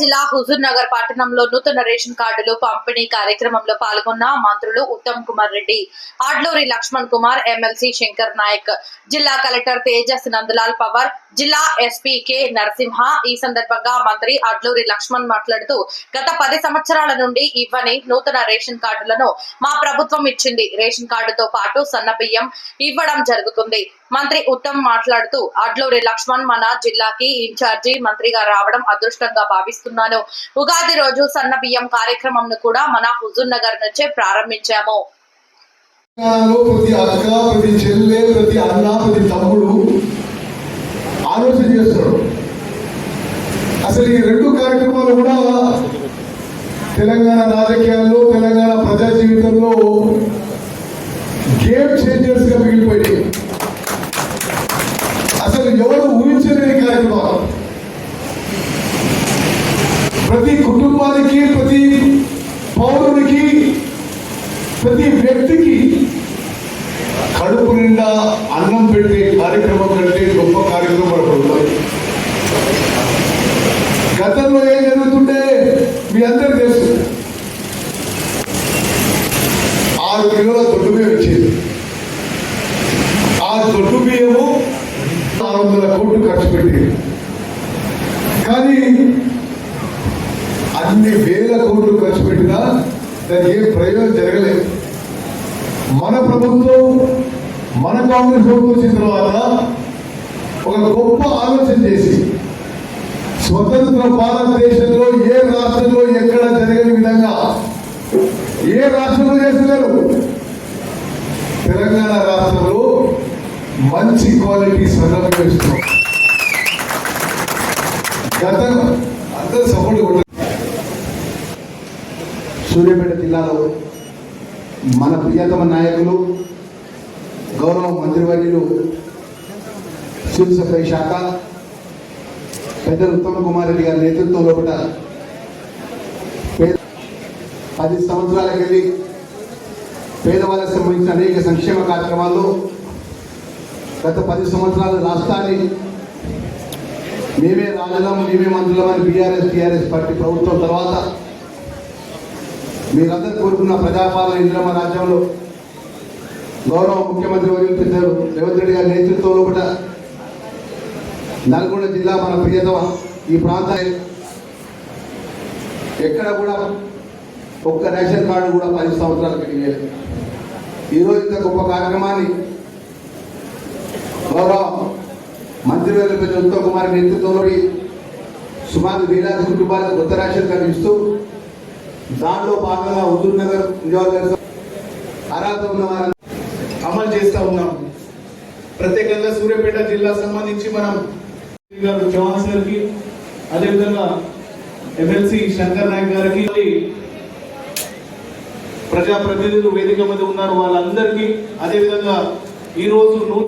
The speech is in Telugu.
జిల్లా హుజూర్ నగర్ పట్టణంలో నూతన రేషన్ కార్డులు పంపిణీ కార్యక్రమంలో పాల్గొన్న మంత్రులు ఉత్తమ్ కుమార్ రెడ్డి ఆడ్లూరి లక్ష్మణ్ కుమార్ ఎమ్మెల్సీ శంకర్ నాయక్ జిల్లా కలెక్టర్ తేజస్ నందలాల్ పవార్ జిల్లా ఎస్పీ కె నరసింహ. ఈ సందర్భంగా మంత్రి అడ్లూరి లక్ష్మణ్ మాట్లాడుతూ గత పది సంవత్సరాల నుండి ఇవ్వని నూతన రేషన్ కార్డులను మా ప్రభుత్వం ఇచ్చింది. రేషన్ కార్డుతో పాటు సన్న బియ్యం ఇవ్వడం జరుగుతుంది. మంత్రి ఉత్తమ్ మాట్లాడుతూ అడ్లూరి లక్ష్మణ్ మన జిల్లాకి ఇన్ఛార్జి మంత్రిగా రావడం అదృష్టంగా భావిస్తున్నాను ఉగాది రోజు సన్న బియ్యం కార్యక్రమంను కూడా మన హుజూర్ నగర్ నుంచే ప్రారంభించాము. ప్రతి అక్క ప్రతి చెల్లె ప్రతి అన్న ప్రతి తమ్ముడు ఆలోచన చేస్తున్నాడు అసలు ఈ రెండు కార్యక్రమాలు కూడా తెలంగాణ రాజకీయాల్లో తెలంగాణ ప్రజా జీవితంలో గేమ్ చేంజర్స్గా మిగిలిపోయాయి అసలు ఎవరు ఊహించలేని కార్యక్రమాలు. ప్రతి కుటుంబానికి ప్రతి పౌరునికి ప్రతి వ్యక్తికి కడుపు నిండా అన్నం పెట్టే కార్యక్రమం కంటే గొప్ప కార్యక్రమం ఉన్నాయి గతంలో ఏం జరుగుతుండే మీ అందరు తెలుసు. ఆరు కిలోల దొడ్డు బియ్యం ఇచ్చేది. ఆ దొడ్డు బియ్యము ఆరు వందల కోట్లు ఖర్చు పెట్టేది. కానీ అన్ని వేల కోట్లు ఖర్చు పెట్టినా దానికి ఏ ప్రయోజనం జరగలేదు. మన ప్రభుత్వం మన కాంగ్రెస్ ప్రభుత్వం వచ్చిన తర్వాత ఒక గొప్ప ఆలోచన చేసి స్వతంత్ర భారతదేశంలో ఏ రాష్ట్రంలో ఎక్కడ జరగని విధంగా ఏ రాష్ట్రంలో చేస్తున్నారు? తెలంగాణ రాష్ట్రంలో మంచి క్వాలిటీ సన్నలు చేస్తున్నాం. గత అందరూ సపోర్ట్ సూర్యాపేట జిల్లాలో మన ప్రియతమ నాయకులు గౌరవ మంత్రివర్యులు సివిల్ సప్లై శాఖ పెద్ద ఉత్తమ్ కుమార్ రెడ్డి గారి నేతృత్వం లోపల పేద- పది సంవత్సరాలకు వెళ్ళి పేదవాళ్ళకు సంబంధించిన అనేక సంక్షేమ కార్యక్రమాల్లో గత పది సంవత్సరాలు రాష్ట్రాన్ని మేమే రాజులం మేమే మంత్రులం అని బీఆర్ఎస్ టీఆర్ఎస్ పార్టీ ప్రభుత్వం తర్వాత మీరందరూ కోరుకున్న ప్రజాపాలన ఇంద్రమ రాజ్యంలో గౌరవ ముఖ్యమంత్రి వర్యులు పెద్దలు రేవంత్ రెడ్డి గారి నేతృత్వంలో కూడా నల్గొండ జిల్లా మన ప్రియతమ ఈ ప్రాంతాన్ని ఎక్కడ కూడా ఒక్క రేషన్ కార్డు కూడా పది సంవత్సరాలు పెరిగేది ఈరోజు ఇంత గొప్ప కార్యక్రమాన్ని గౌరవ మంత్రివర్యులు పెద్ద ఉత్తమ్ కుమార్ నేతృత్వంలో సుమారు వేలాది కుటుంబాలకు కొత్త రేషన్ కార్డు ఇస్తూ దానిలో భాగంగా హుజూర్ నగర్ నియోజకవర్గం అర్హత ఉన్న వారిని అమలు చేస్తా ఉన్నాం. ప్రత్యేకంగా సూర్యాపేట జిల్లా సంబంధించి మనం గారు చౌహాన్ గారికి అదేవిధంగా ఎమ్మెల్సీ శంకర్ నాయక్ గారికి ప్రజాప్రతినిధులు వేదిక మీద ఉన్నారు వాళ్ళందరికీ. అదేవిధంగా ఈ రోజు నూతన